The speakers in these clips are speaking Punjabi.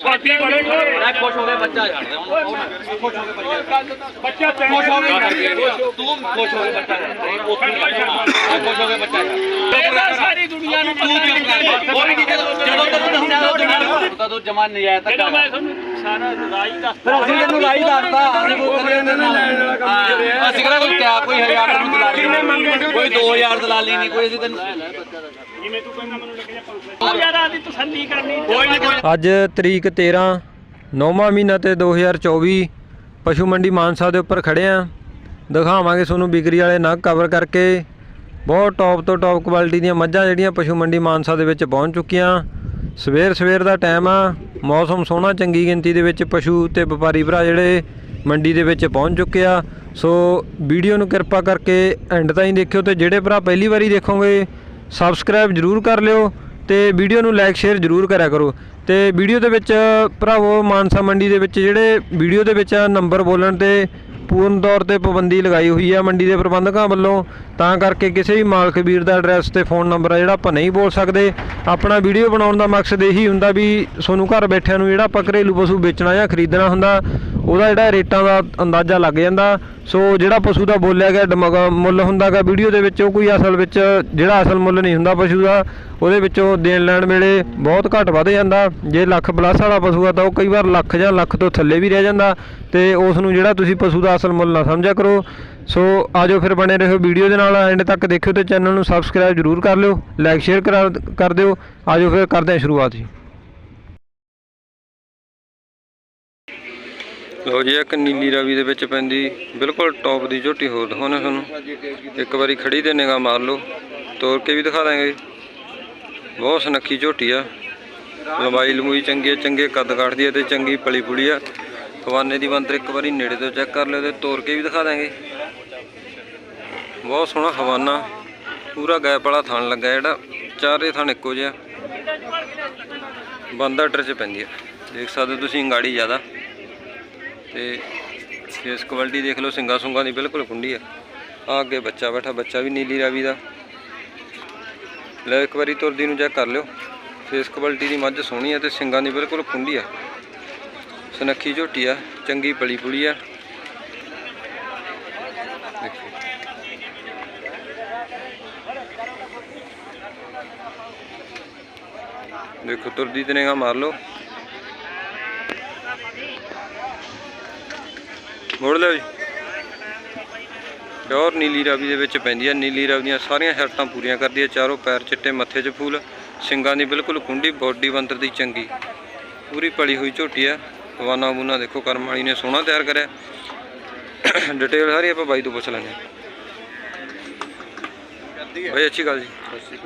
ਸਾਡੀ ਬੜੇ ਮੈਂ ਖੁਸ਼ ਹੋ ਗਿਆ ਬੱਚਾ ਛੱਡ ਦੇ ਹੁਣ ਉਹ ਨਾ, ਖੁਸ਼ ਹੋ ਗਿਆ ਬੱਚਾ ਬੱਚਾ ਤੈਨੂੰ ਖੁਸ਼ ਹੋ ਗਿਆ ਤੂੰ ਖੁਸ਼ ਹੋ ਗਿਆ ਬੱਚਾ ਛੱਡ ਦੇ ਉਹ ਮੈਂ ਖੁਸ਼ ਹੋ ਗਿਆ ਬੱਚਾ ਛੱਡ ਇਹਦਾ ਸਾਰੀ ਦੁਨੀਆ ਨੂੰ ਤੂੰ ਕਿਉਂ ਕਰ ਹੋਰ ਵੀ ਜਦੋਂ ਜਦੋਂ ਤੈਨੂੰ ਦੱਸਿਆ ਉਹ ਜਮਾ ਤਾਂ ਤੂੰ ਜਮਾ ਨਜਾਇਜ਼ ਤੱਕ ਇਹਦਾ ਮੈਂ ਤੁਹਾਨੂੰ ਸਾਰਾ ਰਾਈ ਦੱਸ ਫਿਰ ਅਸੀਂ ਤੈਨੂੰ ਰਾਈ ਦੱਸਦਾ ਅਸੀਂ ਕੋਈ ਕਦੇ ਲੈਣ ਵਾਲਾ ਅਸੀਂ ਕਿਹੜਾ ਕੋਈ ਕਿਆ ਕੋਈ ਹਜ਼ਾਰ ਤੈਨੂੰ ਦਲਾਲੀ ਨਹੀਂ ਕੋਈ 2000 ਦਲਾਲੀ ਨਹੀਂ ਕੋਈ ਅਸੀਂ ਤੈਨੂੰ ਜਿਵੇਂ ਤੂੰ ਕਹਿੰਦਾ ਮੈਨੂੰ ਲੱਗਿਆ 500 ਯਾਰ ਆਦੀ ਤਸੱਲੀ ਕਰਨੀ ਕੋਈ ਨਹੀਂ ਕੋਈ ਅੱਜ ਤਰੀਕ 13 ਨੌਵਾਂ ਮਹੀਨਾ ਤੇ 2024 ਪਸ਼ੂ ਮੰਡੀ ਮਾਨਸਾ ਦੇ ਉੱਪਰ ਖੜੇ ਆ। ਦਿਖਾਵਾਂਗੇ ਤੁਹਾਨੂੰ ਵਿਕਰੀ ਵਾਲੇ ਨਗ ਕਵਰ ਕਰਕੇ। ਬਹੁਤ ਟੌਪ ਤੋਂ ਟੌਪ ਕੁਆਲਿਟੀ ਦੀਆਂ ਮੱਝਾਂ ਜਿਹੜੀਆਂ ਪਸ਼ੂ ਮੰਡੀ ਮਾਨਸਾ ਦੇ ਵਿੱਚ ਪਹੁੰਚ ਚੁੱਕੀਆਂ। ਸਵੇਰ ਸਵੇਰ ਦਾ ਟਾਈਮ ਆ ਮੌਸਮ ਸੋਹਣਾ ਚੰਗੀ ਗਿਣਤੀ ਦੇ ਵਿੱਚ ਪਸ਼ੂ ਤੇ ਵਪਾਰੀ ਭਰਾ ਜਿਹੜੇ ਮੰਡੀ ਦੇ ਵਿੱਚ ਪਹੁੰਚ ਚੁੱਕੇ ਆ। ਸੋ ਵੀਡੀਓ ਨੂੰ ਕਿਰਪਾ ਕਰਕੇ ਐਂਡ ਤਾਈਂ ਦੇਖਿਓ ਤੇ ਜਿਹੜੇ ਭਰਾ ਪਹਿਲੀ ਵਾਰੀ ਦੇਖੋਗੇ ਸਬਸਕ੍ਰਾਈਬ ਜਰੂਰ ਕਰ ਲਿਓ ਤੇ ਵੀਡੀਓ ਨੂੰ ਲਾਈਕ ਸ਼ੇਅਰ ਜਰੂਰ ਕਰਿਆ ਕਰੋ। ਤੇ ਵੀਡੀਓ ਦੇ ਵਿੱਚ, ਭਰਾਵੋ, ਮਾਨਸਾ ਮੰਡੀ ਦੇ ਵਿੱਚ ਜਿਹੜੇ ਵੀਡੀਓ ਦੇ ਵਿੱਚ ਨੰਬਰ ਬੋਲਣ ਤੇ ਪੂਰਨ ਤੌਰ ਤੇ ਪਾਬੰਦੀ ਲਗਾਈ ਹੋਈ ਆ ਮੰਡੀ ਦੇ ਪ੍ਰਬੰਧਕਾਂ ਵੱਲੋਂ। ਤਾਂ ਕਰਕੇ ਕਿਸੇ ਵੀ ਮਾਲਕ ਵੀਰ ਦਾ ਐਡਰੈਸ ਤੇ ਫੋਨ ਨੰਬਰ ਆ ਜਿਹੜਾ ਆਪਾਂ ਨਹੀਂ ਬੋਲ ਸਕਦੇ। ਆਪਣਾ ਵੀਡੀਓ ਬਣਾਉਣ ਦਾ ਮਕਸਦ ਇਹੀ ਹੁੰਦਾ ਵੀ ਤੁਹਾਨੂੰ ਘਰ ਬੈਠਿਆਂ ਨੂੰ ਜਿਹੜਾ ਆਪਾਂ ਘਰੇਲੂ ਪਸ਼ੂ ਵੇਚਣਾ ਜਾਂ ਖਰੀਦਣਾ ਹੁੰਦਾ, ਉਹਦਾ ਜਿਹੜਾ ਰੇਟਾਂ ਦਾ ਅੰਦਾਜ਼ਾ ਲੱਗ ਜਾਂਦਾ। ਸੋ ਜਿਹੜਾ ਪਸ਼ੂ ਦਾ ਬੋਲਿਆ ਗਿਆ ਡਮਗ- ਮੁੱਲ ਹੁੰਦਾਗਾ ਵੀਡੀਓ ਦੇ ਵਿੱਚ, ਉਹ ਕੋਈ ਅਸਲ ਵਿੱਚ ਜਿਹੜਾ ਅਸਲ ਮੁੱਲ ਨਹੀਂ ਹੁੰਦਾ ਪਸ਼ੂ ਦਾ, ਉਹਦੇ ਵਿੱਚੋਂ ਦੇਣ ਲੈਣ ਵੇਲੇ ਬਹੁਤ ਘੱਟ ਵੱਧ ਜਾਂਦਾ। ਜੇ ਲੱਖ ਪਲੱਸ ਵਾਲਾ ਪਸ਼ੂ ਆ ਤਾਂ ਉਹ ਕਈ ਵਾਰ ਲੱਖ ਜਾਂ ਲੱਖ ਤੋਂ ਥੱਲੇ ਵੀ ਰਹਿ ਜਾਂਦਾ। ਤੇ ਉਸ ਨੂੰ ਜਿਹੜਾ ਤੁਸੀਂ ਪਸ਼ੂ ਦਾ ਅਸਲ ਮੁੱਲ ਨਾ ਸਮਝਿਆ ਕਰੋ। ਸੋ ਆਜੋ ਫਿਰ ਬਣੇ ਰਹੋ ਵੀਡੀਓ ਦੇ ਨਾਲ। ਐਂਡ ਤੱਕ ਦੇਖਿਓ ਤੇ ਚੈਨਲ ਨੂੰ ਸਬਸਕ੍ਰਾਈਬ ਜਰੂਰ ਕਰ ਲਿਓ। ਲਾਈਕ ਸ਼ੇਅਰ ਕਰ ਦਿਓ। ਆਜੋ ਫਿਰ ਕਰਦੇ ਹਾਂ ਸ਼ੁਰੂਆਤ ਜੀ। ਲੋ ਜੀ, ਇੱਕ ਨੀਲੀ ਰਾਵੀ ਦੇ ਵਿੱਚ ਪੈਂਦੀ ਬਿਲਕੁਲ ਟੌਪ ਦੀ ਝੋਟੀ ਹੋਰ ਦਿਖਾਉਣਾ ਤੁਹਾਨੂੰ। ਇੱਕ ਵਾਰੀ ਖੜੀ ਤੇ ਨਿਗਾਹ ਮਾਰ ਲਓ। ਤੋੜ ਕੇ ਵੀ ਦਿਖਾ ਦਾਂਗੇ। ਬਹੁਤ ਸੁਨੱਖੀ ਝੋਟੀ ਆ। ਲੰਬਾਈ ਲੰਬੂਈ ਚੰਗੀ ਆ, ਚੰਗੇ ਕੱਦ ਕੱਢਦੀ ਆ ਤੇ ਚੰਗੀ ਪਲੀ ਪੁਲੀ ਆ। ਖਵਾਨੇ ਦੀ ਬੰਦਰ ਇੱਕ ਵਾਰੀ ਨੇੜੇ ਤੋਂ ਚੈੱਕ ਕਰ ਲਿਓ ਤੇ ਤੋੜ ਕੇ ਵੀ ਦਿਖਾ ਦਾਂਗੇ। ਬਹੁਤ ਸੋਹਣਾ ਹਵਾਨਾ ਪੂਰਾ ਗੈਪ ਵਾਲਾ ਥਣ ਲੱਗਾ ਜਿਹੜਾ। ਚਾਰੇ ਥਣ ਇੱਕੋ ਜਿਹਾ। ਬੰਦ ਆਰਡਰ 'ਚ ਪੈਂਦੀ ਆ। ਦੇਖ ਸਕਦੇ ਹੋ ਤੁਸੀਂ ਅੰਗਾੜੀ ਜ਼ਿਆਦਾ। ਤੇ ਫੇਸ ਕੁਆਲਿਟੀ ਦੇਖ ਲਓ, ਸਿੰਗਾ ਸੁੰਗਾ ਦੀ ਬਿਲਕੁਲ ਕੁੰਡੀ ਆ। ਆ ਅੱਗੇ ਬੱਚਾ ਬੈਠਾ, ਬੱਚਾ ਵੀ ਨੀਲੀ ਰਾਵੀ ਦਾ। ਲੈ ਇੱਕ ਵਾਰੀ ਤੁਰਦੀ ਨੂੰ ਚੈੱਕ ਕਰ ਲਿਓ। ਫੇਸ ਕੁਆਲਿਟੀ ਦੀ ਮੱਝ ਸੋਹਣੀ ਆ ਤੇ ਸਿੰਗਾਂ ਦੀ ਬਿਲਕੁਲ ਕੁੰਡੀ ਹੈ ਸੁਨੱਖੀ ਝੋਟੀ ਆ, ਚੰਗੀ ਪਲੀ ਪੁਲੀ ਆ। ਦੇਖੋ ਦੇਖੋ ਤੁਰਦੀ ਤੇ ਨਿਗਾਹ ਮਾਰ ਲਓ। ਮੋੜ ਲਓ ਜੀ। ਪਿਓਰ ਨੀਲੀ ਰਾਵੀ ਦੇ ਵਿੱਚ ਪੈਂਦੀ ਹੈ ਨੀਲੀ ਰਾਵੀ ਦੀਆਂ ਸਾਰੀਆਂ ਸ਼ਰਤਾਂ ਪੂਰੀਆਂ ਕਰਦੀ ਹੈ ਚਾਰੋਂ ਪੈਰ ਚਿੱਟੇ ਮੱਥੇ 'ਚ ਫੂਲ। ਸਿੰਗਾਂ ਦੀ ਬਿਲਕੁਲ ਕੁੰਡੀ ਬੋਡੀ ਬੰਦਰ ਦੀ ਚੰਗੀ। ਪੂਰੀ ਪਲੀ ਹੋਈ ਝੋਟੀ ਆ। ਹਵਾਨਾ ਬੂਨਾ ਦੇਖੋ ਕਰਮ ਵਾਲੀ ਨੇ ਸੋਹਣਾ ਤਿਆਰ ਕਰਿਆ। ਡਿਟੇਲ ਸਾਰੀ ਆਪਾਂ ਬਾਈ ਤੋਂ ਪੁੱਛ ਲੈਂਦੇ ਹਾਂ। ਬਾਈ ਅੱਛੀ ਗੱਲ ਜੀ।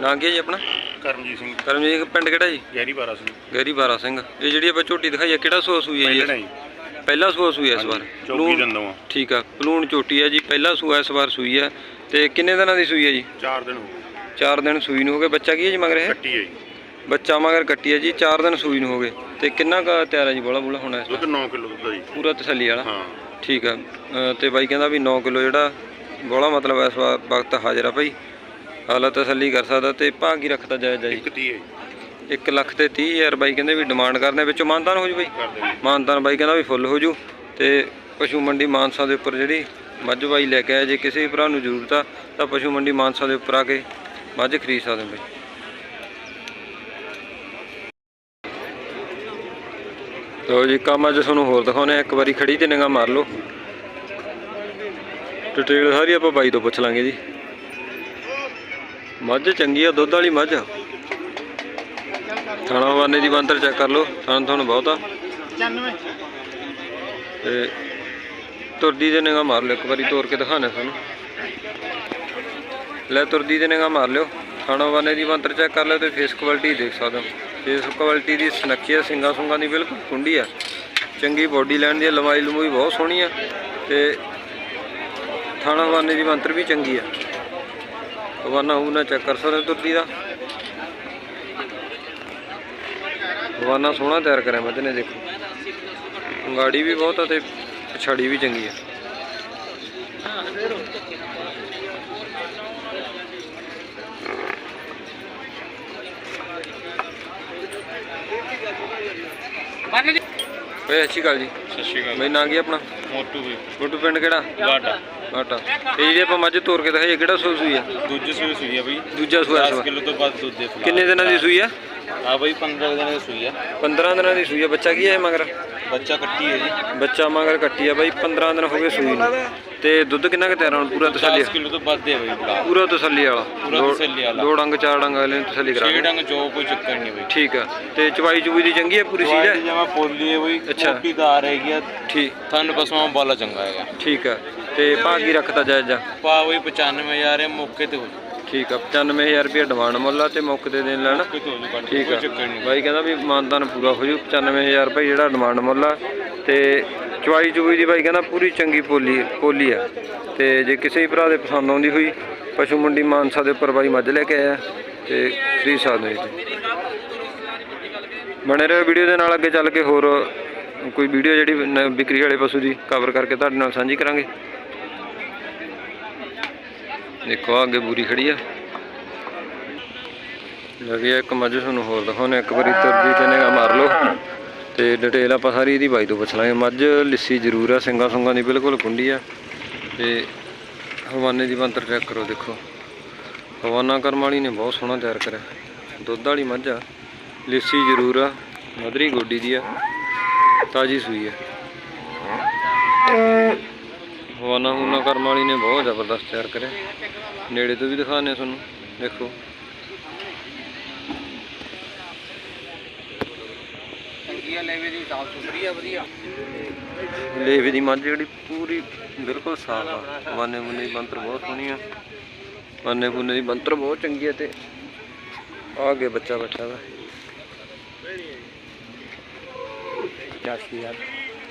ਨਾਂ ਕੀ ਹੈ ਜੀ ਆਪਣਾ? ਕਰਮਜੀਤ ਸਿੰਘ। ਕਰਮਜੀਤ ਪਿੰਡ ਕਿਹੜਾ ਜੀ? ਗੈਰੀ 12 ਸਿੰਘ। ਗੈਰੀ ਬਾਰਾ ਸਿੰਘ। ਇਹ ਜਿਹੜੀ ਆਪਾਂ ਝੋਟੀ ਦਿਖਾਈ ਹੈ ਕਿਹੜਾ ਸੂਆ ਸੂਈ ਹੈ ਜੀ? ਪਹਿਲਾਂ ਹੀ ਸੂਆ ਸੂਈ ਹੈ ਇਸ ਵਾਰ। ਚੌਕੀ ਪਲੂਣ- ਦੰਦੋਂ ਆ। ਠੀਕ ਆ ਪਲੂਣ ਝੋਟੀ ਹੈ ਜੀ ਪਹਿਲਾ ਸੂਆ ਇਸ ਵਾਰ ਸੂਈ ਹੈ ਤੇ ਕਿੰਨੇ ਦਿਨਾਂ ਦੀ ਸੂਈ ਹੈ ਜੀ? 4 ਦਿਨ ਹੋ ਗਏ। 4 ਦਿਨ ਸੂਈ ਨੂੰ ਹੋ ਗਏ। ਬੱਚਾ ਕੀ ਹੈ ਜੀ ਮਗਰ ਇਹ ਕੱਟੀ ਹੈ ਜੀ। ਬੱਚਾ ਮਗਰ ਕੱਟੀ ਹੈ ਜੀ 4 ਦਿਨ ਸੂਈ ਨੂੰ ਹੋ ਗਏ। ਤੇ ਕਿੰਨਾ ਕੁ ਤਿਆਰ ਹੈ ਜੀ ਬੋਲਾ ਬੋਲਾ ਹੋਣਾ ਇਸ ਦੁੱਧ 9 ਕਿਲੋ ਦੁੱਧ ਆ ਜੀ। ਪੂਰਾ ਤਸੱਲੀ ਵਾਲਾ? ਹਾਂ। ਠੀਕ ਆ। ਤੇ ਬਾਈ ਕਹਿੰਦਾ ਵੀ 9 ਕਿਲੋ ਜਿਹੜਾ ਬੋਲਾ ਮਤਲਬ ਇਸ ਵਕਤ ਹਾਜ਼ਰ ਆ ਭਾਈ। ਹਾਲਾ ਤਸੱਲੀ ਕਰ ਸਕਦਾ ਤੇ ਕੀ ਰੱਖਦਾ ਜਾਇਜ਼ ਹੈ ਜੀ। 1 ਲੱਖ ਤੇ 30 ਹਜ਼ਾਰ ਬਾਈ ਕਹਿੰਦੇ ਵੀ ਡਿਮਾਂਡ ਕਰਦੇ ਵਿੱਚੋਂ ਮਾਨਤਾਨ ਹੋ ਜੂ ਬਾਈ? ਮਾਨਤਾਨ ਬਾਈ ਕਹਿੰਦਾ ਵੀ ਫੁੱਲ ਹੋ ਜੂ। ਤੇ ਪਸ਼ੂ ਮੰਡੀ ਮਾਨਸਾ ਦੇ ਉੱਪਰ ਜਿਹੜੀ ਮੱਝ ਬਾਈ ਲੈ ਕੇ ਆਇਆ ਜੇ ਕਿਸੇ ਵੀ ਭਰਾ ਨੂੰ ਜ਼ਰੂਰਤ ਆ ਤਾਂ ਪਸ਼ੂ ਮੰਡੀ ਮਾਨਸਾ ਦੇ ਉੱਪਰ ਆ ਕੇ ਮੱਝ ਖਰੀਦ ਸਕਦੇ ਬਾਈ। ਤੋ ਜੀ ਕੰਮ ਅੱਜ ਤੁਹਾਨੂੰ ਹੋਰ ਦਿਖਾਉਣੇ ਆ ਇੱਕ ਵਾਰੀ ਖੜੀ ਤੇ ਨਿਗਾਹ ਮਾਰ ਲਓ। ਡਿਟੇਲ ਸਾਰੀ ਆਪਾਂ ਬਾਈ ਤੋਂ ਪੁੱਛ ਲਾਂਗੇ ਜੀ। ਮੱਝ ਚੰਗੀ ਆ ਦੁੱਧ ਵਾਲੀ ਮੱਝ। ਥਾਣਾ ਵਾਨੇ ਦੀ ਬੰਤਰ ਚੈੱਕ ਕਰ ਲਓ ਥਾਣ ਤੁਹਾਨੂੰ ਬਹੁਤ ਆ। 95 ਤੇ ਤੁਰਦੀ ਦੇ ਨਿਗਾਹ ਮਾਰ ਲਿਓ ਇੱਕ ਵਾਰੀ ਤੋੜ ਕੇ ਦਿਖਾਣਾ ਤੁਹਾਨੂੰ। ਲੈ ਤੁਰਦੀ ਦੇ ਨਿਗਾਹ ਮਾਰ ਲਿਓ। ਥਾਣਾ ਵਾਨੇ ਦੀ ਬੰਤਰ ਚੈੱਕ ਕਰ ਲਿਓ ਤੇ ਫੇਸ ਕੁਆਲਿਟੀ ਦੇਖ ਸਕਦੇ ਹੋ। ਫੇਸ ਕੁਆਲਿਟੀ ਦੀ ਸੁਨੱਖੀ ਆ ਸਿੰਗਾ ਦੀ ਬਿਲਕੁਲ ਕੁੰਡੀ ਆ। ਚੰਗੀ ਬੋਡੀ ਲੈਣ ਦੀ ਲੰਬਾਈ ਲੰਬੂਈ ਬਹੁਤ ਸੋਹਣੀ ਆ ਤੇ ਥਾਣਾ ਵਾਨੇ ਦੀ ਮੰਤਰ ਵੀ ਚੰਗੀ ਆ। ਹਵਾਨਾ ਹੂਨਾ ਚੈੱਕ ਕਰ ਸਕਦੇ ਹੋ ਤੁਰਦੀ ਦਾ। ਹਵਾਨਾ ਸੋਹਣਾ ਤਿਆਰ ਕਰਿਆ ਮੱਝ ਨੇ ਦੇਖੋ। ਗਾੜੀ ਵੀ ਬਹੁਤ ਆ ਤੇ ਪਛਾੜੀ ਵੀ ਚੰਗੀ ਆ। ਓਏ ਅੱਛੀ ਗੱਲ ਜੀ। ਸਤਿ ਸ਼੍ਰੀ ਅਕਾਲ। ਬਈ ਨਾਂ ਕੀ ਆਪਣਾ? ਮੋਟੂ ਵੀ। ਗੋਟੂ ਪਿੰਡ ਕਿਹੜਾ? ਗਾਟਾ ਆਟਾ ਇਹ ਜਿਹੜੀ ਆਪਾਂ ਮੱਝ ਤੋਰ ਕੇ ਦਿਖਾਈ ਕਿਹੜਾ ਸੂਆ ਸੂਈ ਆ? ਦੂਜੀ ਸੂਈ ਸੂਈ ਆ ਬਈ। ਦੂਜਾ ਸੂਆ 10 ਸੂਆ। ਕਿਲੋ ਤੋਂ ਵੱਧ ਦੁੱਧ ਦੇ ਕਿੰਨੇ ਦਿਨਾਂ ਦੀ ਸੂਈ ਆ? ਆ ਬਈ 15 ਦਿਨਾਂ ਦੀ ਸੂਈ ਆ। 15 ਦਿਨਾਂ ਦੀ ਸੂਈ ਆ। ਬੱਚਾ ਕੀ ਇਹ ਮਗਰ? ਬੱਚਾ ਕੱਟੀ ਹੈ ਜੀ। ਬੱਚਾ ਮਗਰ ਕੱਟੀ ਆ ਬਾਈ 15 ਦਿਨ ਹੋ ਗਏ ਸੂਈ ਨੂੰ। ਤੇ ਦੁੱਧ ਕਿੰਨਾ ਕੁ ਤਿਆਰ ਹੁਣ? ਪੂਰਾ ਤਸੱਲੀ 10 ਕਿਲੋ ਤੋਂ ਵੱਧ ਦੇ ਬਈ ਫਿਲਹਾਲ ਪੂਰਾ ਤਸੱਲੀ ਵਾਲਾ। ਪੂਰਾ ਦੋ- ਤਸੱਲੀ ਵਾਲਾ। ਦੋ ਡੰਗ ਚਾਰ ਡੰਗ ਅਗਲੇ ਨੂੰ ਤਸੱਲੀ ਕਰਾ ਛੇ ਡੰਗ ਜੋ ਕੋਈ ਚੱਕਰ ਨਹੀਂ ਬਈ। ਠੀਕ ਆ। ਤੇ ਚਵਾਈ ਚੁਬੀ ਦੀ ਚੰਗੀ ਹੈ ਪੂਰੀ ਸੀਲ ਹੈ ਜਮਾ ਪੋਲੀ ਹੈ ਬਈ। ਅੱਛਾ। ਮੋਟੀ ਦਾਰ ਹੈਗੀ ਆ। ਠੀਕ। ਥਨ ਪਸਮਾ ਬਾਲਾ ਚੰਗਾ ਹੈਗਾ। ਠੀਕ ਆ। ਤੇ ਭਾਗੀ ਰੱਖਤਾ ਜਾਇਜ਼ ਆ? ਪਾ ਬਈ 95000 ਹੈ ਮੌਕੇ ਤੇ ਹੋ ਜੂ। ਠੀਕ ਆ। 95000 ਰੁਪਏ ਡਿਮਾਂਡ ਮੁੱਲ ਆ ਤੇ ਮੌਕੇ ਤੇ ਦੇਣ ਲੈਣਾ। ਮੌਕੇ ਤੇ ਹੋ ਜੂ ਕੱਟ ਠੀਕ ਕੋਈ ਆ ਚੱਕਰ ਨਹੀਂ। ਬਾਈ ਕਹਿੰਦਾ ਵੀ ਮਾਨਦਾਨ ਪੂਰਾ ਹੋ ਜੂ। 95000 ਰੁਪਏ ਜਿਹੜਾ ਡਿਮਾਂਡ ਮੁੱਲ ਆ। ਤੇ ਚਵਾਈ ਚੁਈ ਦੀ ਬਾਈ ਕਹਿੰਦਾ ਪੂਰੀ ਚੰਗੀ ਪੋਲੀ ਪੋਲੀ ਆ। ਤੇ ਜੇ ਕਿਸੇ ਵੀ ਭਰਾ ਦੇ ਪਸੰਦ ਆਉਂਦੀ ਹੋਈ, ਪਸ਼ੂ ਮੰਡੀ ਮਾਨਸਾ ਦੇ ਉੱਪਰ ਬਾਈ ਮੱਝ ਲੈ ਕੇ ਆਇਆ, ਤੇ ਖਰੀਦ ਸਕਦੇ ਹੋ ਬਣੇ ਰਹੋ ਵੀਡੀਓ ਦੇ ਨਾਲ, ਅੱਗੇ ਚੱਲ ਕੇ ਹੋਰ ਕੋਈ ਵੀਡੀਓ ਜਿਹੜੀ ਵਿਕਰੀ ਵਾਲੇ ਪਸ਼ੂ ਦੀ ਕਵਰ ਕਰਕੇ ਤੁਹਾਡੇ ਨਾਲ ਸਾਂਝੀ ਕਰਾਂਗੇ। ਦੇਖੋ ਆਹ ਅੱਗੇ ਬੂਰੀ ਖੜੀ ਆ। ਲੱਗੀ ਇੱਕ ਮੱਝ ਤੁਹਾਨੂੰ ਹੋਰ ਦਿਖਾਉਣੇ ਇੱਕ ਵਾਰੀ ਤੁਰਦੀ ਤੇ ਨਿਗਾ ਮਾਰ ਲਓ। ਤੇ ਡਿਟੇਲ ਆਪਾਂ ਸਾਰੀ ਇਹਦੀ ਬਾਈ ਤੋਂ ਪੁੱਛ ਲਾਂਗੇ। ਮੱਝ ਲਿੱਸੀ ਜ਼ਰੂਰ ਆ ਸਿੰਗਾ ਸੁੰਗਾ ਦੀ ਬਿਲਕੁਲ ਕੁੰਡੀ ਆ। ਤੇ ਹਵਾਨੇ ਦੀ ਬੰਤਰ ਚੈੱਕ ਕਰੋ ਦੇਖੋ। ਹਵਾਨਾ ਕਰਮ ਵਾਲੀ ਨੇ ਬਹੁਤ ਸੋਹਣਾ ਤਿਆਰ ਕਰਿਆ। ਦੁੱਧ ਵਾਲੀ ਮੱਝ ਆ। ਲਿੱਸੀ ਜ਼ਰੂਰ ਆ, ਮਧਰੀ ਗੋਡੀ ਦੀ ਆ, ਤਾਜੀ ਸੂਈ ਆ। ਹਵਾਨਾ ਹੁਨਾ ਕਰਮ ਵਾਲੀ ਨੇ ਬਹੁਤ ਜ਼ਬਰਦਸਤ ਤਿਆਰ ਕਰਿਆ। ਨੇੜੇ ਤੋਂ ਵੀ ਦਿਖਾਣੇ ਤੁਹਾਨੂੰ। ਦੇਖੋ। ਲੇਵੇ ਦੀ ਮੱਝ ਜਿਹੜੀ ਪੂਰੀ ਬਿਲਕੁਲ ਸਾਫ਼ ਆ। ਵਾਨੇ ਬੁਨੇ ਦੀ ਬੰਤਰ ਬਹੁਤ ਸੋਹਣੀ ਆ। ਵਾਨੇ ਬੁਨੇ ਦੀ ਬੰਤਰ ਬਹੁਤ ਚੰਗੀ ਹੈ ਤੇ ਆ ਅੱਗੇ ਬੱਚਾ ਬੈਠਾ ਵਾ। ਯਾਰ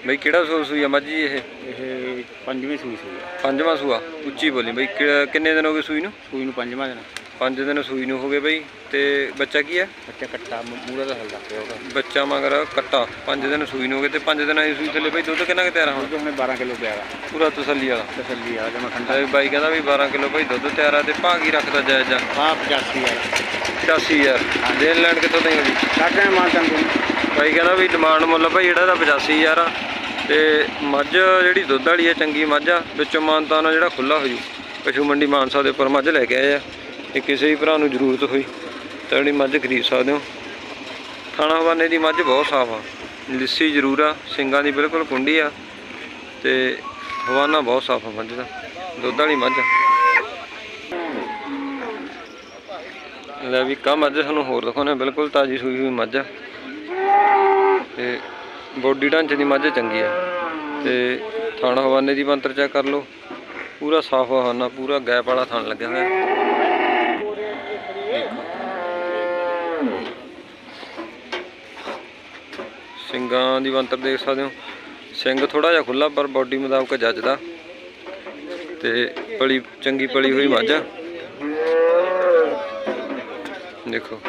ਬਈ ਕਿਹੜਾ ਸੂਆ ਸੂਈ ਆ ਮੱਝ ਇਹ? ਇਹ ਪੰਜਵੀਂ ਸੂਈ ਸੂਈ ਆ। ਪੰਜਵਾਂ ਸੂਆ ਉੱਚੀ ਬੋਲੀ। ਬਈ ਕਿੰਨੇ ਦਿਨ ਹੋ ਗਏ ਸੂਈ ਨੂੰ? ਸੂਈ ਨੂੰ ਪੰਜਵਾਂ ਦਿਨ। ਪੰਜ ਦਿਨ ਸੂਈ ਨੂੰ ਹੋ ਗਏ ਬਈ ਤੇ ਬੱਚਾ ਕੀ ਹੈ? ਬੱਚਾ ਕੱਟਾ ਮੂਰਾ ਦਾ ਹੱਲ ਰੱਖਿਆ ਉਹਦਾ। ਬੱਚਾ ਮਗਰ ਕੱਟਾ ਪੰਜ ਦਿਨ ਸੂਈ ਨੂੰ ਹੋ ਗਏ ਤੇ ਪੰਜ ਦਿਨਾਂ ਦੀ ਸੂਈ ਥੱਲੇ ਬਈ ਦੁੱਧ ਕਿੰਨਾ ਕੁ ਤਿਆਰ ਹੁਣ? ਹੁਣੇ 12 ਕਿਲੋ ਪਿਆ ਵਾ ਪੂਰਾ ਤਸੱਲੀ ਵਾਲਾ। ਤਸੱਲੀ ਆ ਜਮਾ ਠੰਡਾ। ਤੇ ਬਾਈ ਕਹਿੰਦਾ ਵੀ 12 ਕਿਲੋ ਭਾਈ ਦੁੱਧ ਤਿਆਰ ਆ ਤੇ ਭਾਗੀ ਰੱਖਦਾ ਜਾਇਜ਼ ਆ। ਹਾਂ 85 ਆ। 85000 ਦੇਣ ਲੈਣ ਕਿੱਥੋਂ ਦੇਂਗੇ ਜੀ ਸਾਡੇ ਮਾਲ ਤੰਦੂ ਬਾਈ ਕਹਿੰਦਾ ਵੀ ਡਿਮਾਂਡ ਮੁੱਲ ਭਾਈ ਜਿਹੜਾ ਦਾ 85000 ਆ। ਤੇ ਮੱਝ ਜਿਹੜੀ ਦੁੱਧ ਵਾਲੀ ਆ ਚੰਗੀ ਮੱਝ ਆ ਵਿੱਚੋਂ ਮਾਨਤਾ ਨਾਲ ਜਿਹੜਾ ਖੁੱਲਾ ਹੋ ਜੂ। ਪਸ਼ੂ ਮੰਡੀ ਮਾਨਸਾ ਦੇ ਉੱਪਰ ਮੱਝ ਲੈ ਕੇ ਆਏ ਆ। ਤੇ ਕਿਸੇ ਵੀ ਭਰਾ ਨੂੰ ਜ਼ਰੂਰਤ ਹੋਈ ਤਾਂ ਜਿਹੜੀ ਮੱਝ ਖਰੀਦ ਸਕਦੇ ਹੋ। ਥਾਣਾ ਹਵਾਨੇ ਦੀ ਮੱਝ ਬਹੁਤ ਸਾਫ਼ ਆ। ਲਿੱਸੀ ਜ਼ਰੂਰ ਆ, ਸਿੰਗਾਂ ਦੀ ਬਿਲਕੁਲ ਕੁੰਡੀ ਆ ਤੇ ਹਵਾਨਾ ਬਹੁਤ ਸਾਫ਼ ਆ ਮੱਝ ਦਾ, ਦੁੱਧ ਵਾਲੀ ਮੱਝ ਆ। ਲੈ ਵੀ ਕਾ ਮੱਝ ਸਾਨੂੰ ਹੋਰ ਦਿਖਾਉਣੇ ਬਿਲਕੁਲ ਤਾਜੀ ਸੂਈ ਹੋਈ ਮੱਝ ਆ। ਤੇ ਬੋਡੀ ਢਾਂਚੇ ਦੀ ਮੱਝ ਚੰਗੀ ਆ। ਤੇ ਥਾਣਾ ਹਵਾਨੇ ਦੀ ਬੰਤਰ ਚੈੱਕ ਕਰ ਲਓ। ਪੂਰਾ ਸਾਫ਼ ਹਵਾਨਾ, ਪੂਰਾ ਗੈਪ ਵਾਲਾ ਥਣ ਲੱਗਿਆ ਹੋਇਆ। ਸਿੰਗਾਂ ਦੀ ਬੰਤਰ ਦੇਖ ਸਕਦੇ ਹੋ। ਸਿੰਘ ਥੋੜਾ ਜਿਹਾ ਖੁੱਲਾ ਪਰ ਬੋਡੀ ਮੁਤਾਬਕ ਜੱਜਦਾ। ਤੇ ਪਲੀ ਚੰਗੀ ਪਲੀ ਹੋਈ ਮੱਝ। ਦੇਖੋ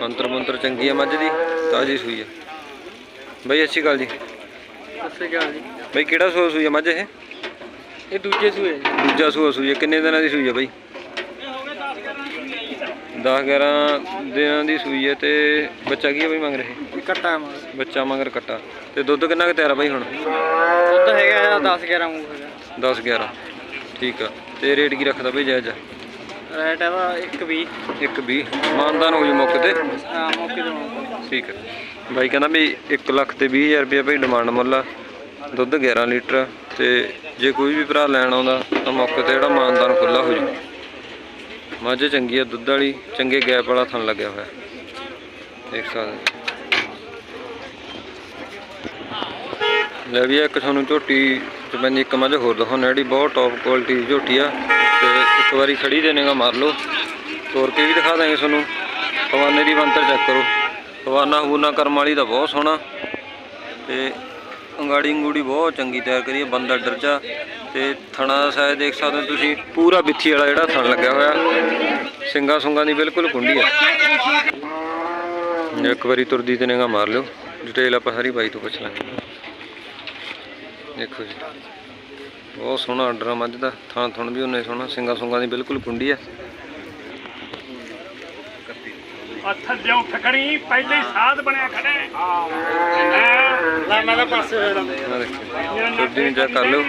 ਮੰਤਰ ਮੰਤਰ ਚੰਗੀ ਆ ਮੱਝ ਦੀ ਤਾਜੀ ਸੂਈ ਆ। ਬਈ ਅੱਛੀ ਗੱਲ ਜੀ। ਸੱਸੇ ਕਿਹਾ ਜੀ। ਬਈ ਕਿਹੜਾ ਸੂਆ ਸੂਈ ਆ ਮੱਝ ਇਹ? ਇਹ ਦੂਜੇ ਸੂਏ। ਦੂਜਾ ਸੂਆ ਸੂਈ ਆ। ਕਿੰਨੇ ਦਿਨਾਂ ਦੀ ਸੂਈ ਆ ਬਈ? 10 11 ਦਿਨਾਂ ਦੀ ਸੂਈ ਹੈ ਤੇ ਬੱਚਾ ਕੀ ਆ ਬਈ ਮੰਗ ਰਹੇ? ਕੱਟਾ ਮਾਲ ਬੱਚਾ ਮੰਗਰ ਕੱਟਾ। ਤੇ ਦੁੱਧ ਕਿੰਨਾ ਕੁ ਤਿਆਰ ਆ ਬਈ ਹੁਣ? ਦੁੱਧ ਹੈਗਾ 10 11 ਮੂੰਹ ਹੈਗਾ। 10 11 ਠੀਕ ਆ। ਤੇ ਰੇਟ ਕੀ ਰੱਖਦਾ ਬਈ ਜਾਇਜ਼ ਰੇਟ ਇਹਦਾ 1 20 ਇੱਕ 20 ਮਾਨਦਾਨ ਹੋ ਜੂ ਮੌਕੇ ਤੇ? ਹਾਂ ਮੌਕੇ ਤੇ ਠੀਕ ਹੈ ਬਾਈ ਕਹਿੰਦਾ ਵੀ 1 ਲੱਖ ਤੇ 20000 ਰੁਪਏ ਭਾਈ ਡਿਮਾਂਡ ਮੁੱਲ ਆ। ਦੁੱਧ 11 ਲੀਟਰ ਤੇ ਜੇ ਕੋਈ ਵੀ ਭਰਾ ਲੈਣ ਆਉਂਦਾ ਤਾਂ ਮੌਕੇ ਤੇ ਜਿਹੜਾ ਮਾਨਦਾਨ ਖੁੱਲਾ ਹੋ ਜੂ। ਮੱਝ ਚੰਗੀ ਆ ਦੁੱਧ ਵਾਲੀ, ਚੰਗੇ ਗੈਪ ਵਾਲਾ ਥਣ ਲੱਗਿਆ ਹੋਇਆ। ਦੇਖ ਸਕਦੇ ਲੈ ਵੀ ਇੱਕ ਤੁਹਾਨੂੰ ਝੋਟੀ ਤੇ ਪੈਂਦੀ ਇੱਕ ਮੱਝ ਹੋਰ ਦਿਖਾਉਣਾ, ਜਿਹੜੀ ਬਹੁਤ ਟੌਪ ਕੁਆਲਿਟੀ ਦੀ ਝੋਟੀ ਆ। ਤੇ ਇੱਕ ਵਾਰੀ ਖੜੀ ਦੇਣੇਗਾ ਮਾਰ ਲਓ। ਤੋਰ ਕੇ ਵੀ ਦਿਖਾ ਦਾਂਗੇ ਤੁਹਾਨੂੰ। ਪਵਾਨੇ ਦੀ ਬੰਤਰ ਚੈੱਕ ਕਰੋ। ਪਵਾਨਾ ਹੂਨਾ ਕਰਮ ਵਾਲੀ ਦਾ ਬਹੁਤ ਸੋਹਣਾ। ਤੇ ਅੰਗਾੜੀ ਅੰਗੂੜੀ ਬਹੁਤ ਚੰਗੀ ਤਿਆਰ ਕਰੀ ਹੈ ਬੰਦਾ ਡਰਜਾ ਤੇ ਥਣਾ ਦਾ ਸਾਈਜ਼ ਦੇਖ ਸਕਦੇ ਹੋ ਤੁਸੀਂ ਪੂਰਾ ਬਿੱਥੀ ਵਾਲਾ ਜਿਹੜਾ ਥਣ ਲੱਗਿਆ ਹੋਇਆ। ਸਿੰਗਾ ਸੁੰਗਾ ਦੀ ਬਿਲਕੁਲ ਕੁੰਡੀ ਆ। ਇੱਕ ਵਾਰੀ ਤੁਰਦੀ ਤੇ ਨਿਗਾ ਮਾਰ ਲਿਓ। ਡਿਟੇਲ ਆਪਾਂ ਸਾਰੀ ਬਾਈ ਤੋਂ ਪੁੱਛ ਲਾਂਗੇ। ਦੇਖੋ ਜੀ ਬਹੁਤ ਸੋਹਣਾ ਆਰਡਰ ਆ ਮੱਝ ਦਾ। ਥਣ ਥਣ ਵੀ ਉਹਨੇ ਸੋਹਣਾ ਸਿੰਗਾ ਸੁੰਗਾ ਦੀ ਬਿਲਕੁਲ ਕੁੰਡੀ ਆ। ਆ ਥੱਲਿਓਂ ਠਕਣੀ ਪਹਿਲੇ ਹੀ ਸਾਧ ਬਣਿਆ ਖੜੇ ਹਾਂ। ਲੈ ਮੈਂ ਤਾਂ ਪਾਸੇ ਹੋਇਆ ਆਹ ਦੇਖੋ ਝੋਟੀ ਨੂੰ ਚੈੱਕ ਕਰ ਲਓ।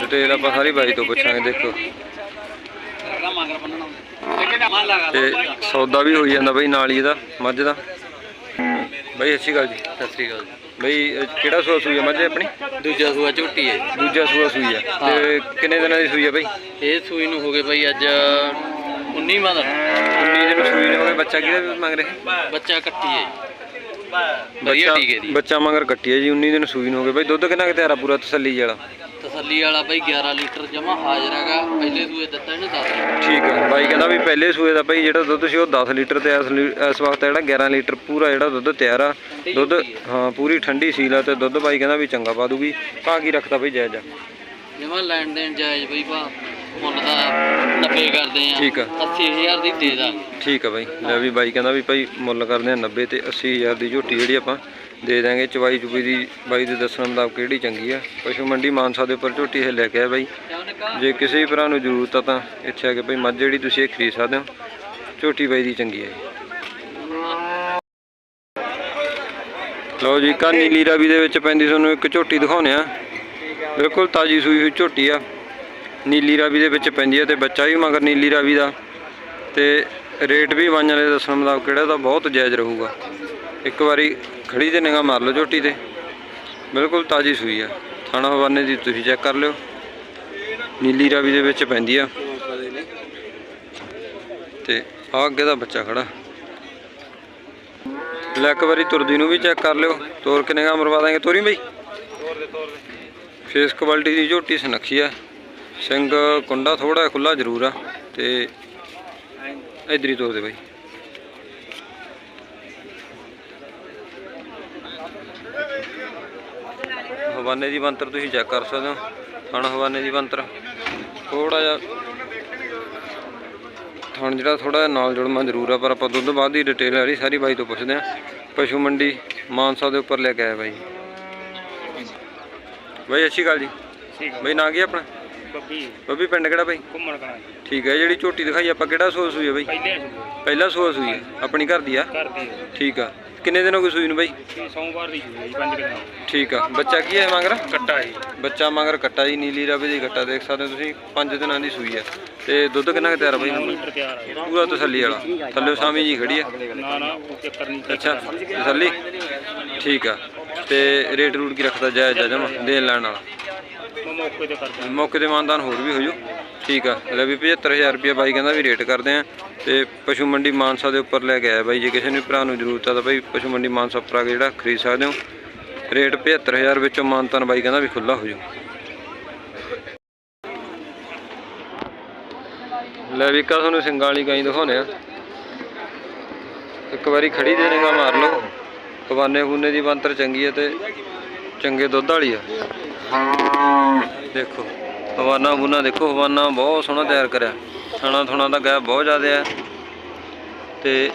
ਡਿਟੇਲ ਆਪਾਂ ਸਾਰੀ ਬਾਈ ਤੋਂ ਪੁੱਛਾਂਗੇ ਦੇਖੋ। ਤੇ ਸੌਦਾ ਵੀ ਹੋਈ ਜਾਂਦਾ ਬਈ ਨਾਲ ਹੀ ਇਹਦਾ ਮੱਝ ਦਾ। ਬਈ ਅੱਛੀ ਗੱਲ ਜੀ। ਸਤਿ ਸ੍ਰੀ ਅਕਾਲ ਬਈ ਕਿਹੜਾ ਸੂਆ ਸੂਈ ਹੈ ਮੱਝ ਆਪਣੀ? ਦੂਜਾ ਸੂਆ ਝੋਟੀ ਹੈ ਦੂਜਾ ਸੂਆ ਸੂਈ ਹੈ ਤੇ ਕਿੰਨੇ ਦਿਨਾਂ ਦੀ ਸੂਈ ਹੈ ਬਈ? ਇਹ ਸੂਈ ਨੂੰ ਹੋ ਗਏ ਬਈ ਅੱਜ 19 ਮਾਹ ਦਾ 19 ਦਿਨ ਸੂਈ ਨੂੰ ਹੋ ਗਏ ਬੱਚਾ ਕਿਹਦੇ ਮੰਗ ਰਹੇ? ਬੱਚਾ ਕੱਟੀ ਹੈ ਵਧੀਆ ਟੀਕੇ ਦੀ ਬੱਚਾ ਮਗਰ ਕੱਟੀ ਹੈ ਜੀ 19 ਦਿਨ ਸੂਈ ਨੂੰ ਹੋ ਗਏ। ਬਈ ਦੁੱਧ ਕਿੰਨਾ ਕੁ ਤਿਆਰ ਪੂਰਾ ਤਸੱਲੀ ਵਾਲਾ? ਤਸੱਲੀ ਵਾਲਾ ਬਈ 11 ਲੀਟਰ ਜਮਾ ਹਾਜ਼ਰ ਹੈਗਾ। ਪਹਿਲੇ ਸੂਏ ਦਿੱਤਾ ਇਹਨੇ 10 ਠੀਕ ਹੈ। ਬਾਈ ਕਹਿੰਦਾ ਵੀ ਪਹਿਲੇ ਸੂਏ ਦਾ ਬਈ ਜਿਹੜਾ ਦੁੱਧ ਸੀ ਉਹ 10 ਲੀਟਰ ਤੇ ਇਸ ਲੀ- ਇਸ ਵਕਤ ਜਿਹੜਾ 11 ਲੀਟਰ ਪੂਰਾ ਜਿਹੜਾ ਦੁੱਧ ਤਿਆਰ ਆ। ਦੁੱਧ ਹਾਂ। ਪੂਰੀ ਠੰਡੀ ਸੀਲ ਆ ਤੇ ਦੁੱਧ ਬਾਈ ਕਹਿੰਦਾ ਵੀ ਚੰਗਾ ਪਾ ਦੂਗੀ। ਭਾਅ ਕੀ ਰੱਖਦਾ ਬਈ ਜਾਇਜ਼ ਆ। ਜਮਾ ਲੈਣ ਦੇਣ ਜਾਇਜ਼ ਬਈ ਭਾ। ਮੁੱਲ ਦਾ 90 ਕਰਦੇ ਆ। ਠੀਕ ਆ। 80000 ਦੀ ਦੇ ਦਾਂਗੇ। ਠੀਕ ਆ ਬਾਈ। ਲੈ ਵੀ ਬਾਈ ਕਹਿੰਦਾ ਵੀ ਭਾਈ ਮੁੱਲ ਕਰਦੇ ਆ 90 ਤੇ 80000 ਦੀ ਝੋਟੀ ਜਿਹੜੀ ਆਪਾਂ ਦੇ ਦਾਂਗੇ ਚਵਾਈ ਚੁਪੀ ਦੀ, ਬਾਈ ਦੇ ਦੱਸਣ ਮੁਤਾਬਕ ਕਿਹੜੀ ਚੰਗੀ ਆ। ਪਸ਼ੂ ਮੰਡੀ ਮਾਨਸਾ ਦੇ ਉੱਪਰ ਝੋਟੀ ਇਹ ਲੈ ਕੇ ਆਇਆ ਬਾਈ। ਜੇ ਕਿਸੇ ਵੀ ਭਰਾ ਨੂੰ ਜ਼ਰੂਰਤ ਆ ਤਾਂ ਇੱਥੇ ਆ ਕੇ ਭਾਈ ਮੱਝ ਜਿਹੜੀ ਤੁਸੀਂ ਇਹ ਖਰੀਦ ਸਕਦੇ ਹੋ। ਝੋਟੀ ਬਾਈ ਦੀ ਚੰਗੀ ਹੈ ਜੀ। ਲਓ ਜੀ ਕਾ ਨੀਲੀ ਰਾਵੀ ਦੇ ਵਿੱਚ ਪੈਂਦੀ ਤੁਹਾਨੂੰ ਇੱਕ ਝੋਟੀ ਦਿਖਾਉਨੇ ਆ ਬਿਲਕੁਲ ਤਾਜੀ ਸੂਈ ਹੋਈ ਝੋਟੀ ਆ। ਨੀਲੀ ਰਾਵੀ ਦੇ ਵਿੱਚ ਪੈਂਦੀ ਹੈ ਤੇ ਬੱਚਾ ਵੀ ਮਗਰ ਨੀਲੀ ਰਾਵੀ ਦਾ। ਤੇ ਰੇਟ ਵੀ ਵਾਂਝਾਂ ਦੇ ਦੱਸਣ ਮੁਤਾਬਕ ਕਿਹੜਾ ਤਾਂ ਬਹੁਤ ਜਾਇਜ਼ ਰਹੂਗਾ। ਇੱਕ ਵਾਰੀ ਖੜੀ ਤੇ ਨਿਗਾਹ ਮਾਰ ਲਓ ਝੋਟੀ ਤੇ। ਬਿਲਕੁਲ ਤਾਜੀ ਸੂਈ ਆ। ਥਾਣਾ ਹਵਾਨੇ ਦੀ ਤੁਸੀਂ ਚੈੱਕ ਕਰ ਲਿਓ। ਨੀਲੀ ਰਾਵੀ ਦੇ ਵਿੱਚ ਪੈਂਦੀ ਆ। ਤੇ ਆ ਅੱਗੇ ਦਾ ਬੱਚਾ ਖੜਾ। ਲੈ ਇੱਕ ਵਾਰੀ ਤੁਰਦੀ ਨੂੰ ਵੀ ਚੈੱਕ ਕਰ ਲਿਓ। ਤੋਰ ਕੇ ਨਿਗਾਹ ਮਰਵਾ ਦਾਂਗੇ। ਤੋਰੀ ਬਈ। ਫੇਸ ਕੁਆਲਿਟੀ ਦੀ ਝੋਟੀ ਸੁਨੱਖੀ ਆ। ਸਿੰਘ ਕੁੰਡਾ ਥੋੜਾ ਖੁੱਲਾ ਜ਼ਰੂਰ ਆ। ਤੇ ਹੀ ਤੋਰ ਦੇ ਬਾਈ। ਹਵਾਨੇ ਦੀ ਬੰਤਰ ਤੁਸੀਂ ਚੈੱਕ ਕਰ ਸਕਦੇ ਹੋ। ਥਣ ਹਵਾਨੇ ਦੀ ਬੰਤਰ ਥੋੜਾ ਜਿਹਾ ਥਣ ਜਿਹੜਾ ਥੋੜਾ ਜਿਹਾ ਨਾਲ ਜੁੜਮਾ ਜ਼ਰੂਰ ਆ ਪਰ ਆਪਾਂ ਦੁੱਧ ਬਾਅਦ ਦੀ ਡਿਟੇਲ ਵਾਲੀ ਸਾਰੀ ਬਾਈ ਤੋਂ ਪੁੱਛਦੇ ਆ ਪਸ਼ੂ ਮੰਡੀ ਮਾਨਸਾ ਦੇ ਉੱਪਰ ਲੈ ਕੇ ਆਇਆ ਬਾਈ। ਬਾਈ ਅੱਛੀ ਗੱਲ ਜੀ। ਠੀਕ ਬਾਈ ਨਾਂ ਕੀ ਆਪਣਾ? ਬੱਬੀ। ਬੱਬੀ ਪਿੰਡ ਕਿਹੜਾ ਬਾਈ? ਘੁੰਮਣ ਕਰਾਂ ਠੀਕ ਹੈ ਜਿਹੜੀ ਝੋਟੀ ਦਿਖਾਈ ਆਪਾਂ ਕਿਹੜਾ ਸੂਆ ਸੂਈ ਹੈ ਬਾਈ? ਪਹਿਲੇ ਪਹਿਲਾ ਸੂਆ ਸੂਈ ਹੈ ਆਪਣੀ ਘਰ ਦੀ ਆ? ਕਰਦੀ ਠੀਕ ਆ। ਕਿੰਨੇ ਦਿਨ ਹੋ ਗਏ ਸੂਈ ਨੂੰ ਬਾਈ? ਸੋਮਵਾਰ ਦੀ ਜੂਈ ਜੀ ਪੰਜ ਕਿਲੋ ਠੀਕ ਆ। ਬੱਚਾ ਕੀ ਹੈ ਮਗਰ? ਕੱਟਾ ਜੀ। ਬੱਚਾ ਮਗਰ ਕੱਟਾ ਜੀ ਨੀਲੀ ਰਾਵੇ ਦੀ ਕੱਟਾ ਦੇਖ ਸਕਦੇ ਹੋ ਤੁਸੀਂ। 5 ਦਿਨਾਂ ਦੀ ਸੂਈ ਆ ਤੇ ਦੁੱਧ ਕਿੰਨਾ ਕੁ ਤਿਆਰ ਆ ਬਾਈ ਹੁਣ ਲੀਟਰ ਤਿਆਰ ਆ ਪੂਰਾ ਤਸੱਲੀ ਵਾਲਾ। ਥੱਲੇ ਸਾਮੀ ਜੀ ਖੜੀ ਆ ਨਾ ਨਾ ਉਹ ਚੱਕਰ ਨਹੀਂ ਅੱਛਾ ਤਸੱਲੀ? ਠੀਕ ਆ। ਤੇ ਰੇਟ ਰੂਟ ਕੀ ਰੱਖਦਾ ਜਾਇਜ਼ ਆ ਜਮਾ ਦੇਣ ਲੈਣ ਵਾਲਾ? ਮੈਂ ਮੌਕੇ ਤੇ ਕਰਦਾ ਮੌਕੇ ਤੇ ਮਾਨਦਾਨ ਹੋਰ ਵੀ ਹੋਜੂ। ਠੀਕ ਆ। ਲੈ ਵੀ 75000 ਰੁਪਏ ਬਾਈ ਕਹਿੰਦਾ ਵੀ ਰੇਟ ਕਰਦੇ ਆ। ਤੇ ਪਸ਼ੂ ਮੰਡੀ ਮਾਨਸਾ ਦੇ ਉੱਪਰ ਲੈ ਕੇ ਆਇਆ ਬਾਈ। ਜੇ ਕਿਸੇ ਨੂੰ ਭਰਾ ਨੂੰ ਜ਼ਰੂਰਤ ਆ ਤਾਂ ਬਾਈ ਪਸ਼ੂ ਮੰਡੀ ਮਾਨਸਾ ਉੱਪਰ ਆ ਕੇ ਜਿਹੜਾ ਖਰੀਦ ਸਕਦੇ ਹੋ। ਰੇਟ 75000 ਵਿੱਚੋਂ ਮਾਨਤਾਨ ਬਾਈ ਕਹਿੰਦਾ ਵੀ ਖੁੱਲਾ ਹੋ ਜੂ ਲੈ ਵੀ ਕਾ ਤੁਹਾਨੂੰ ਸਿੰਘਾਂ ਵਾਲੀ ਗਾਈ ਦਿਖਾਉਨੇ ਆ। ਇੱਕ ਵਾਰੀ ਖੜੀ ਦੇ ਨਿਗਾ ਮਾਰ ਲਓ। ਹਵਾਨੇ ਹੂਨੇ ਦੀ ਬੰਤਰ ਚੰਗੀ ਹੈ ਤੇ ਚੰਗੇ ਦੁੱਧ ਵਾਲੀ ਆ। ਦੇਖੋ ਹਵਾਨਾ ਬੁਨਾ ਦੇਖੋ ਹਵਾਨਾ ਬਹੁਤ ਸੋਹਣਾ ਤਿਆਰ ਕਰਿਆ। ਥਣਾ ਥੁਣਾ ਦਾ ਗੈਪ ਬਹੁਤ ਜ਼ਿਆਦਾ ਹੈ। ਤੇ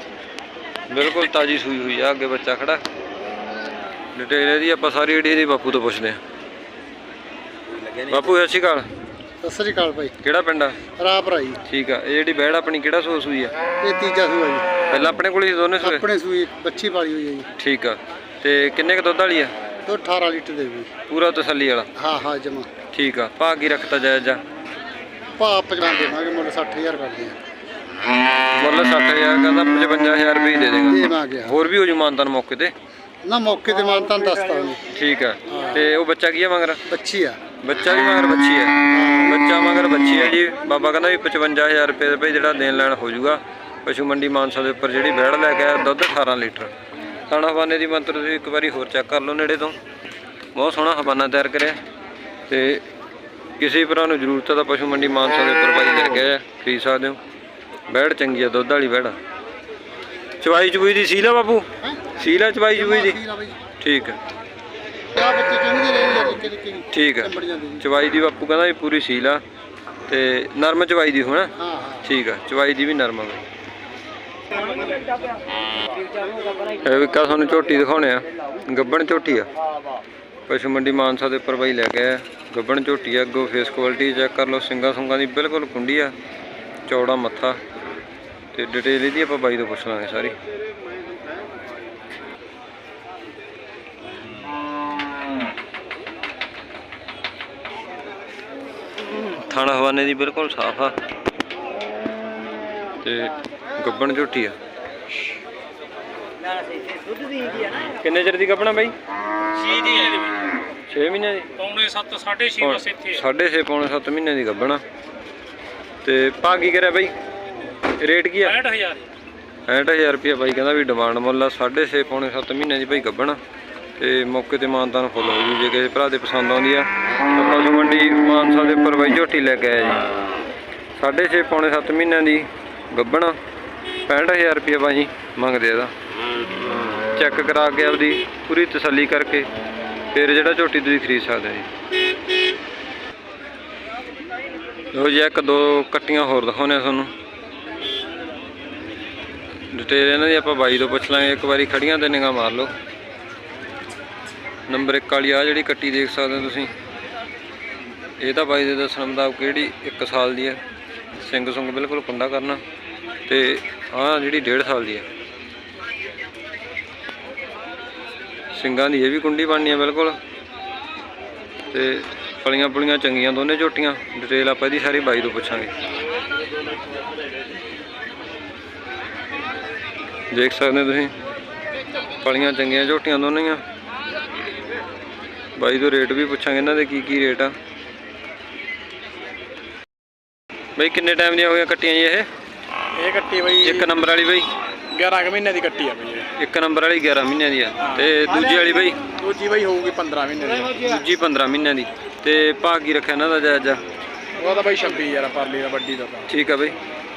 ਬਿਲਕੁਲ ਤਾਜੀ ਸੂਈ ਹੋਈ ਆ ਅੱਗੇ ਬੱਚਾ ਖੜਾ। ਡਿਟੇਲ ਇਹਦੀ ਆਪਾਂ ਸਾਰੀ ਏਡੀ ਦੀ ਬਾਪੂ ਤੋਂ ਪੁੱਛਦੇ ਆ ਬਾਪੂ ਸਤਿ ਸ਼੍ਰੀ ਅਕਾਲ। ਸਤਿ ਸ੍ਰੀ ਅਕਾਲ ਭਾਈ। ਕਿਹੜਾ ਪਿੰਡ ਆ? ਰਾਪ ਰਾਈ ਠੀਕ ਆ ਇਹ ਜਿਹੜੀ ਬੈੜ ਆਪਣੀ ਕਿਹੜਾ ਸੂਆ ਸੂਈ ਆ? ਇਹ ਤੀਜਾ ਸੂਆ ਜੀ। ਪਹਿਲਾਂ ਆਪਣੇ ਕੋਲ ਹੀ ਦੋਨੇ ਸੂਏ? ਆਪਣੇ ਸੂਈ ਬੱਚੀ ਪਾਲੀ ਹੋਈ ਹੈ ਜੀ। ਠੀਕ ਆ ਤੇ ਕਿੰਨੇ ਕ ਦੁੱਧ ਵਾਲੀ ਆ? ਤੇ 18 ਲੀਟਰ ਦੇ ਵੀ। ਪੂਰਾ ਤਸੱਲੀ ਵਾਲਾ? ਹਾਂ ਹਾਂ ਜਮਾ। ਠੀਕ ਆ। ਭਾਅ ਕੀ ਰੱਖਤਾ ਜਾਇਜ਼ ਜਾ? ਭਾਅ 50 ਦੇਵਾਂਗੇ ਮੁੱਲ 60000 ਕਰਦੇ ਆ ਮੁੱਲ 60000 ਕਹਿੰਦਾ 55000 ਰੁਪਏ ਦੇ ਦੇਗਾ। ਹੋਰ ਵੀ ਹੋ ਜੂ ਮਾਨਤਾਨ ਮੌਕੇ ਤੇ? ਨਾ ਮੌਕੇ ਤੇ ਮਾਨ ਤਾਂ ਦੱਸਤਾ ਉਹਨੇ ਠੀਕ ਆ। ਤੇ ਉਹ ਬੱਚਾ ਕੀ ਆ ਮਗਰ? ਬੱਚੀ ਆ। ਬੱਚਾ ਵੀ ਮਗਰ ਬੱਚੀ ਹੈ। ਬੱਚਾ ਮਗਰ ਬੱਚੀ ਹੈ ਜੀ। ਬਾਬਾ ਕਹਿੰਦਾ ਵੀ 55000 ਰੁਪਏ ਦੇ ਭਈ ਜਿਹੜਾ ਦੇਣ ਲੈਣ ਹੋ ਜਾਊਗਾ ਪਸ਼ੂ ਮੰਡੀ ਮਾਨਸਾ ਦੇ ਉੱਪਰ ਜਿਹੜੀ ਬੈੜ ਲੈ ਕੇ ਆਇਆ ਦੁੱਧ 18 ਲੀਟਰ। ਥਾਣਾ ਹਵਾਨੇ ਦੀ ਮੰਤਰ ਤੁਸੀਂ ਇੱਕ ਵਾਰੀ ਹੋਰ ਚੈੱਕ ਕਰ ਲਓ ਨੇੜੇ ਤੋਂ। ਬਹੁਤ ਸੋਹਣਾ ਹਵਾਨਾ ਤਿਆਰ ਕਰਿਆ। ਤੇ ਕਿਸੇ ਭਰਾ ਨੂੰ ਜ਼ਰੂਰਤ ਹੈ ਤਾਂ ਪਸ਼ੂ ਮੰਡੀ ਮਾਨਸਾ ਦੇ ਉੱਪਰ ਭਾਈ ਲੈ ਆਇਆ। ਖਰੀਦ ਸਕਦੇ ਹੋ। ਬੈੜ ਚੰਗੀ ਆ ਦੁੱਧ ਵਾਲੀ ਬੈੜ। ਚਵਾਈ ਚੁਬਈ ਦੀ ਸੀਲਾ ਬਾਪੂ? ਸੀਲਾ ਚਵਾਈ ਚੁਬਈ ਦੀ? ਠੀਕ ਹੈ। ਠੀਕ ਹੈ ਚਵਾਈ ਦੀ ਬਾਪੂ ਕਹਿੰਦਾ ਵੀ ਪੂਰੀ ਸੀਲ ਤੇ ਨਰਮ ਚਵਾਈ ਦੀ ਹੋਣਾ? ਹਾਂ ਹਾਂ। ਠੀਕ ਆ ਚਵਾਈ ਦੀ ਵੀ ਨਰਮ ਬਈ। ਇਹ ਵੀ ਕਾ ਤੁਹਾਨੂੰ ਝੋਟੀ ਦਿਖਾਉਣੇ ਆ। ਗੱਬਣ ਝੋਟੀ ਆ। ਪਸ਼ੂ ਮੰਡੀ ਮਾਨਸਾ ਦੇ ਉੱਪਰ ਬਾਈ ਲੈ ਕੇ ਆਇਆ ਗੱਬਣ ਝੋਟੀ ਆ, ਅੱਗੋਂ ਫੇਸ ਕੁਆਲਿਟੀ ਚੈੱਕ ਕਰ ਲਓ। ਸਿੰਗਾ ਸੁੰਗਾ ਦੀ ਬਿਲਕੁਲ ਕੁੰਡੀ ਆ। ਚੌੜਾ ਮੱਥਾ। ਤੇ ਡਿਟੇਲ ਇਹਦੀ ਆਪਾਂ ਬਾਈ ਤੋਂ ਪੁੱਛ ਲਾਂਗੇ ਸਾਰੀ। ਥਾਣਾ ਹਵਾਨੇ ਦੀ ਬਿਲਕੁਲ ਸਾਫ਼ ਆ। ਤੇ ਗੱਬਣ ਝੋਟੀ ਆ। ਕਿੰਨੇ ਚਿਰ ਦੀ ਗੱਬਣਾ ਬਾਈ? ਸੀ ਦੀ ਇਹਦੇ 6 ਮਹੀਨਿਆਂ ਦੀ? ਪੌਣੇ 7 6.5 ਬਸ ਇੱਥੇ ਸਾਢੇ ਛੇ ਪੌਣੇ 7 ਮਹੀਨੇ ਦੀ ਗੱਬਣਾ ਤੇ ਪਾ ਕੀ ਕਰਿਆ ਬਾਈ? ਰੇਟ ਕੀ ਆ? 65000 65000 ਰੁਪਏ ਬਾਈ ਕਹਿੰਦਾ ਵੀ ਡਿਮਾਂਡ ਮੁੱਲ ਆ। ਸਾਢੇ ਛੇ ਪੌਣੇ 7 ਮਹੀਨੇ ਦੀ ਬਾਈ ਗੱਬਣਾ ਤੇ ਮੌਕੇ ਤੇ ਮਾਨਤਾਨ ਫੁੱਲ ਹੋ ਜੂ ਜੇ ਕਿਸੇ ਭਰਾ ਦੇ ਪਸੰਦ ਆਉਂਦੀ ਆ। ਤਾਂ ਪਸ਼ੂ ਮੰਡੀ ਮਾਨਸਾ ਦੇ ਉੱਪਰ ਬਾਈ ਝੋਟੀ ਲੈ ਕੇ ਆਇਆ ਜੀ। ਸਾਢੇ ਛੇ ਪੌਣੇ 7 ਮਹੀਨਿਆਂ ਦੀ ਗੱਬਣਾ 65000 ਰੁਪਏ ਬਾਈ ਮੰਗਦੇ ਇਹਦਾ। ਚੈੱਕ ਕਰਾ ਕੇ ਆਪਦੀ ਪੂਰੀ ਤਸੱਲੀ ਕਰਕੇ ਫਿਰ ਜਿਹੜਾ ਝੋਟੀ ਤੁਸੀਂ ਖਰੀਦ ਸਕਦੇ ਜੀ। ਲੋ ਜੀ, ਇੱਕ ਦੋ ਕੱਟੀਆਂ ਹੋਰ ਦਿਖਾਉਂਦੇ ਆ ਤੁਹਾਨੂੰ। ਡਿਟੇਲ ਇਹਨਾਂ ਦੀ ਆਪਾਂ ਬਾਈ ਤੋਂ ਪੁੱਛ ਲਾਂਗੇ। ਇੱਕ ਵਾਰੀ ਖੜੀਆਂ ਤੇ ਨਿਗਾਹ ਮਾਰ ਲਓ। ਨੰਬਰ 1 ਵਾਲੀ ਆ ਜਿਹੜੀ ਕੱਟੀ ਦੇਖ ਸਕਦੇ ਹੋ ਤੁਸੀਂ। ਇਹ ਤਾਂ ਬਾਈ ਦੇ ਦੱਸਣ ਮੁਤਾਬਕ ਕਿਹੜੀ 1 ਸਾਲ ਦੀ ਹੈ। ਸਿੰਘ ਸੁੰਗ ਬਿਲਕੁਲ ਕੁੰਡਾ ਕਰਨਾ। ਤੇ ਆਹ ਜਿਹੜੀ 1.5 ਸਾਲ ਦੀ ਹੈ। ਸਿੰਘਾਂ ਦੀ ਇਹ ਵੀ ਕੁੰਡੀ ਬਣਨੀ ਹੈ, ਬਿਲਕੁਲ। ਤੇ ਫਲੀਆਂ ਪੁਲੀਆਂ ਚੰਗੀਆਂ ਦੋਨੇ ਝੋਟੀਆਂ। ਡਿਟੇਲ ਆਪਾਂ ਇਹਦੀ ਸਾਰੀ ਬਾਈ ਤੋਂ ਪੁੱਛਾਂਗੇ। ਦੇਖ ਸਕਦੇ ਤੁਸੀਂ, ਫਲੀਆਂ ਚੰਗੀਆਂ ਝੋਟੀਆਂ ਦੋਨੇ ਆ ਬਾਈ ਤੋਂ ਰੇਟ ਵੀ ਪੁੱਛਾਂਗੇ ਇਹਨਾਂ ਦੇ ਕੀ ਕੀ ਰੇਟ ਆ। ਬਈ, ਕਿੰਨੇ ਟਾਈਮ ਦੀਆਂ ਹੋ ਗਈਆਂ ਕੱਟੀਆਂ ਜੀ ਇਹ? ਇਹ ਕੱਟੀ ਬਈ ਇੱਕ ਨੰਬਰ ਵਾਲੀ ਬਈ। 11 ਕੁ ਮਹੀਨੇ ਦੀ ਕੱਟੀ ਆ ਬਈ ਇਹ। ਇੱਕ ਨੰਬਰ ਵਾਲੀ 11 ਮਹੀਨਿਆਂ ਦੀ ਆ। ਤੇ ਦੂਜੀ ਵਾਲੀ ਬਈ? ਦੂਜੀ ਬਈ ਹੋਊਗੀ 15 ਮਹੀਨੇ ਦੀ। ਦੂਜੀ 15 ਮਹੀਨਿਆਂ ਦੀ। ਤੇ ਭਾਅ ਕੀ ਰੱਖਿਆ ਇਹਨਾਂ ਦਾ ਜਾਇਜ਼ਾ ਉਹ ਤਾਂ ਬਈ 26 ਯਾਰ ਪਰਲੀ ਦਾ ਵੱਡੀ ਦਾ ਤਾਂ। ਠੀਕ ਆ ਬਈ।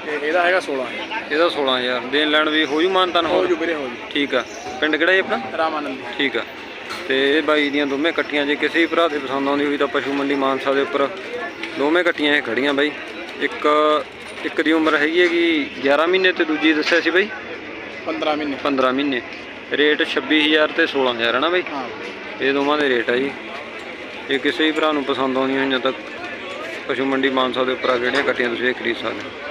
ਤੇ ਇਹਦਾ ਹੈਗਾ 16 ਇਹਦਾ 16000 ਦੇਣ ਲੈਣ ਵੀ ਹੋ ਜੂ ਮਾਨਤਨ ਹੋ ਹੋਰ? ਜੂ ਵੀਰੇ ਹੋ ਜੂ ਠੀਕ ਆ। ਪਿੰਡ ਕਿਹੜਾ ਜੀ ਆਪਣਾ? ਰਾਮਾਨੰਦੀ। ਠੀਕ ਆ। ਤੇ ਇਹ ਬਾਈ ਦੀਆਂ ਦੋਵੇਂ ਕੱਟੀਆਂ ਜੇ ਕਿਸੇ ਵੀ ਭਰਾ ਦੇ ਪਸੰਦ ਆਉਂਦੀ ਹੋਈ ਤਾਂ ਪਸ਼ੂ ਮੰਡੀ ਮਾਨਸਾ ਦੇ ਉੱਪਰ ਦੋਵੇਂ ਕੱਟੀਆਂ ਇਹ ਖੜੀਆਂ ਬਾਈ। ਇੱਕ ਇੱਕ ਦੀ ਉਮਰ ਹੈਗੀ ਹੈਗੀ 11 ਮਹੀਨੇ ਤੇ ਦੂਜੀ ਦੱਸਿਆ ਸੀ ਬਾਈ? 15 ਮਹੀਨੇ। 15 ਮਹੀਨੇ। ਰੇਟ 26000 ਤੇ 16000 ਹੈ ਨਾ ਬਾਈ? ਹਾਂ। ਇਹ ਦੋਵਾਂ ਦੇ ਰੇਟ ਆ ਜੀ। ਇਹ ਕਿਸੇ ਵੀ ਭਰਾ ਨੂੰ ਪਸੰਦ ਆਉਂਦੀਆਂ ਹੋਈਆਂ ਤਾਂ ਪਸ਼ੂ ਮੰਡੀ ਮਾਨਸਾ ਦੇ ਉੱਪਰ ਆ ਕਿਹੜੀਆਂ ਕੱਟੀਆਂ ਤੁਸੀਂ ਇਹ ਖਰੀਦ ਸਕਦੇ ਹੋ।